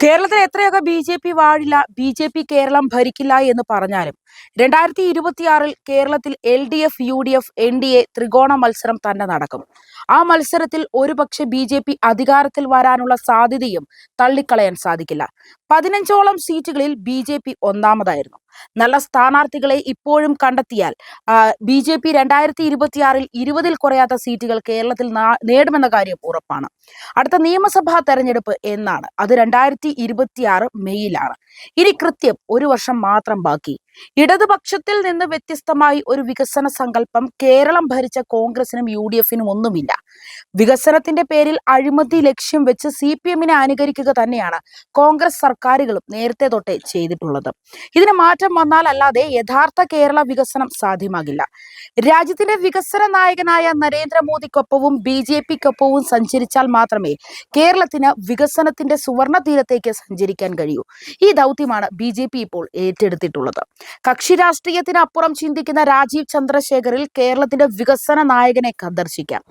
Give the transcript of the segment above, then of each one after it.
കേരളത്തിൽ എത്രയൊക്കെ B J P വാഴില്ല ബി ജെ പി കേരളം ഭരിക്കില്ല എന്ന് പറഞ്ഞാലും രണ്ടായിരത്തി ഇരുപത്തിയാറിൽ കേരളത്തിൽ L D F U D F N D A ത്രികോണ മത്സരം തന്നെ നടക്കും. ആ മത്സരത്തിൽ ഒരുപക്ഷെ ബി ജെ പി അധികാരത്തിൽ വരാനുള്ള സാധ്യതയും തള്ളിക്കളയാൻ സാധിക്കില്ല. പതിനഞ്ചോളം സീറ്റുകളിൽ ബി ജെ പി ഒന്നാമതായിരുന്നു. നല്ല സ്ഥാനാർത്ഥികളെ ഇപ്പോഴും കണ്ടെത്തിയാൽ ബി ജെ പി രണ്ടായിരത്തി ഇരുപത്തിയാറിൽ ഇരുപതിൽ കുറയാത്ത സീറ്റുകൾ കേരളത്തിൽ നേടുമെന്ന കാര്യം ഉറപ്പാണ്. അടുത്ത നിയമസഭാ തെരഞ്ഞെടുപ്പ് എന്നാണ്. അത് രണ്ടായിരത്തി ഇരുപത്തിയാറ് മെയ്യിലാണ് ഇനി കൃത്യം ഒരു വർഷം മാത്രം ബാക്കി. ഇടതുപക്ഷത്തിൽ നിന്ന് വ്യത്യസ്തമായി ഒരു വികസന സങ്കല്പം കേരളം ഭരിച്ച കോൺഗ്രസിനും യു ഡി എഫിനും ഒന്നുമില്ല. വികസനത്തിന്റെ പേരിൽ അഴിമതി ലക്ഷ്യം വെച്ച് സി പി എമ്മിനെ അനുകരിക്കുക തന്നെയാണ് കോൺഗ്രസ് സർക്കാരുകളും നേരത്തെ തൊട്ടേ ചെയ്തിട്ടുള്ളത്. ഇതിന് മാറ്റം വന്നാൽ അല്ലാതെ യഥാർത്ഥ കേരള വികസനം സാധ്യമാകില്ല. രാജ്യത്തിന്റെ വികസന നായകനായ നരേന്ദ്രമോദിക്കൊപ്പവും ബി ജെ പിക്കൊപ്പവും സഞ്ചരിച്ചാൽ മാത്രമേ കേരളത്തിന് വികസനത്തിന്റെ സുവർണ തീരത്തേക്ക് സഞ്ചരിക്കാൻ കഴിയൂ. ഈ ദൗത്യമാണ് ബി ജെ പി ഇപ്പോൾ ഏറ്റെടുത്തിട്ടുള്ളത്. കക്ഷി രാഷ്ട്രീയത്തിന് അപ്പുറം ചിന്തിക്കുന്ന രാജീവ് ചന്ദ്രശേഖറിൽ കേരളത്തിന്റെ വികസന നായകനെ ദർശിക്കാം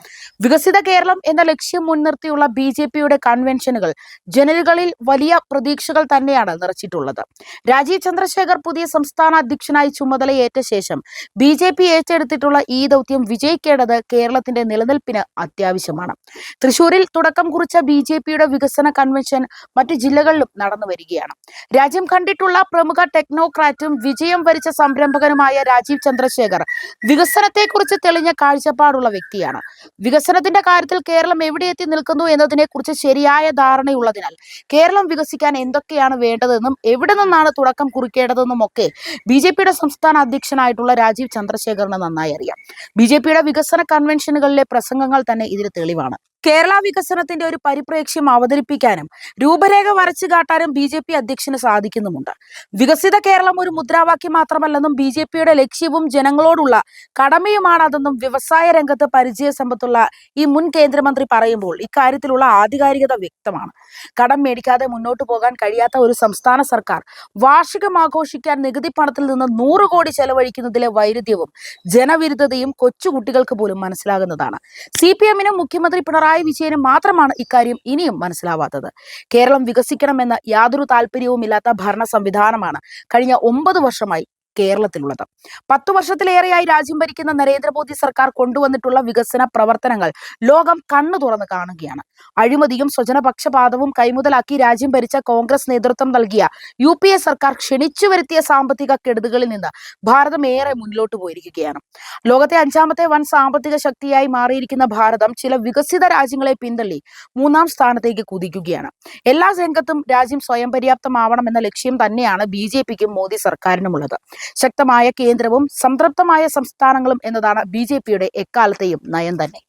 വികസിത കേരളം എന്ന ലക്ഷ്യം മുൻനിർത്തിയുള്ള ബി ജെ പിയുടെ കൺവെൻഷനുകൾ ജനലുകളിൽ വലിയ പ്രതീക്ഷകൾ തന്നെയാണ് നിറച്ചിട്ടുള്ളത്. രാജീവ് ചന്ദ്രശേഖർ പുതിയ സംസ്ഥാന അധ്യക്ഷനായി ചുമതലയേറ്റ ശേഷം ബി ജെ പി ഏറ്റെടുത്തിട്ടുള്ള ഈ ദൗത്യം വിജയിക്കേണ്ടത് കേരളത്തിന്റെ നിലനിൽപ്പിന് അത്യാവശ്യമാണ്. തൃശൂരിൽ തുടക്കം കുറിച്ച ബി ജെ പിയുടെ വികസന കൺവെൻഷൻ മറ്റു ജില്ലകളിലും നടന്നു വരികയാണ് രാജ്യം കണ്ടിട്ടുള്ള പ്രമുഖ ടെക്നോക്രാറ്റും വിജയം വരിച്ച സംരംഭകനുമായ രാജീവ് ചന്ദ്രശേഖർ വികസനത്തെക്കുറിച്ച് തെളിഞ്ഞ കാഴ്ചപ്പാടുള്ള വ്യക്തിയാണ്. വികസനത്തിന്റെ കാര്യത്തിൽ കേരളം എവിടെ എത്തി നിൽക്കുന്നു എന്നതിനെക്കുറിച്ച് ശരിയായ ധാരണയുള്ളതിനാൽ കേരളം വികസിക്കാൻ എന്തൊക്കെയാണ് വേണ്ടതെന്നും എവിടെ നിന്നാണ് തുടക്കം കുറിക്കേണ്ടതെന്നും ഒക്കെ ബി ജെ പിയുടെ സംസ്ഥാന അധ്യക്ഷനായിട്ടുള്ള രാജീവ് ചന്ദ്രശേഖറിന് നന്നായി അറിയാം. ബി ജെ പിയുടെ വികസന കൺവെൻഷനുകളിലെ പ്രസംഗങ്ങൾ തന്നെ ഇതിന് തെളിവാണ്. കേരള വികസനത്തിന്റെ ഒരു പരിപ്രേക്ഷ്യം അവതരിപ്പിക്കാനും രൂപരേഖ വരച്ചു കാട്ടാനും ബി ജെ പി അധ്യക്ഷന് സാധിക്കുന്നുമുണ്ട്. വികസിത കേരളം ഒരു മുദ്രാവാക്യം മാത്രമല്ലെന്നും ബി ജെ പിയുടെ ലക്ഷ്യവും ജനങ്ങളോടുള്ള കടമയുമാണ് അതെന്നും വ്യവസായ രംഗത്ത് പരിചയ സമ്പത്തുള്ള ഈ മുൻ കേന്ദ്രമന്ത്രി പറയുമ്പോൾ ഇക്കാര്യത്തിലുള്ള ആധികാരികത വ്യക്തമാണ്. കടം മേടിക്കാതെ മുന്നോട്ട് പോകാൻ കഴിയാത്ത ഒരു സംസ്ഥാന സർക്കാർ വാർഷികം ആഘോഷിക്കാൻ നികുതി പണത്തിൽ നിന്ന് നൂറ് കോടി ചെലവഴിക്കുന്നതിലെ വൈരുദ്ധ്യവും ജനവിരുദ്ധതയും കൊച്ചുകുട്ടികൾക്ക് പോലും മനസ്സിലാകുന്നതാണ്. സി പി എമ്മിനും മുഖ്യമന്ത്രി പിണറായി വിജയനും മാത്രമാണ് ഇക്കാര്യം ഇനിയും മനസ്സിലാവാത്തത്. കേരളം വികസിക്കണമെന്ന് യാതൊരു താല്പര്യവുമില്ലാത്ത ഭരണ സംവിധാനമാണ് കഴിഞ്ഞ ഒമ്പത് সময় കേരളത്തിലുള്ളത്. പത്തു വർഷത്തിലേറെയായി രാജ്യം ഭരിക്കുന്ന നരേന്ദ്രമോദി സർക്കാർ കൊണ്ടുവന്നിട്ടുള്ള വികസന പ്രവർത്തനങ്ങൾ ലോകം കണ്ണു തുറന്ന് കാണുകയാണ്. അഴിമതിയും സ്വജനപക്ഷപാതവും കൈമുതലാക്കി രാജ്യം ഭരിച്ച കോൺഗ്രസ് നേതൃത്വം നൽകിയ യു പി എ സർക്കാർ ക്ഷണിച്ചു വരുത്തിയ സാമ്പത്തിക കെടുതികളിൽ നിന്ന് ഭാരതം ഏറെ മുന്നോട്ട് പോയിരിക്കുകയാണ്. ലോകത്തെ അഞ്ചാമത്തെ വൻ സാമ്പത്തിക ശക്തിയായി മാറിയിരിക്കുന്ന ഭാരതം ചില വികസിത രാജ്യങ്ങളെ പിന്തള്ളി മൂന്നാം സ്ഥാനത്തേക്ക് കുതിക്കുകയാണ്. എല്ലാ രംഗത്തും രാജ്യം സ്വയം പര്യാപ്തമാവണം എന്ന ലക്ഷ്യം തന്നെയാണ് ബി ജെ പിക്കും മോദി സർക്കാരിനുമുള്ളത്. ശക്തമായ കേന്ദ്രവും സംതൃപ്തമായ സംസ്ഥാനങ്ങളും എന്നതാണ് ബി എക്കാലത്തെയും നയം തന്നെ.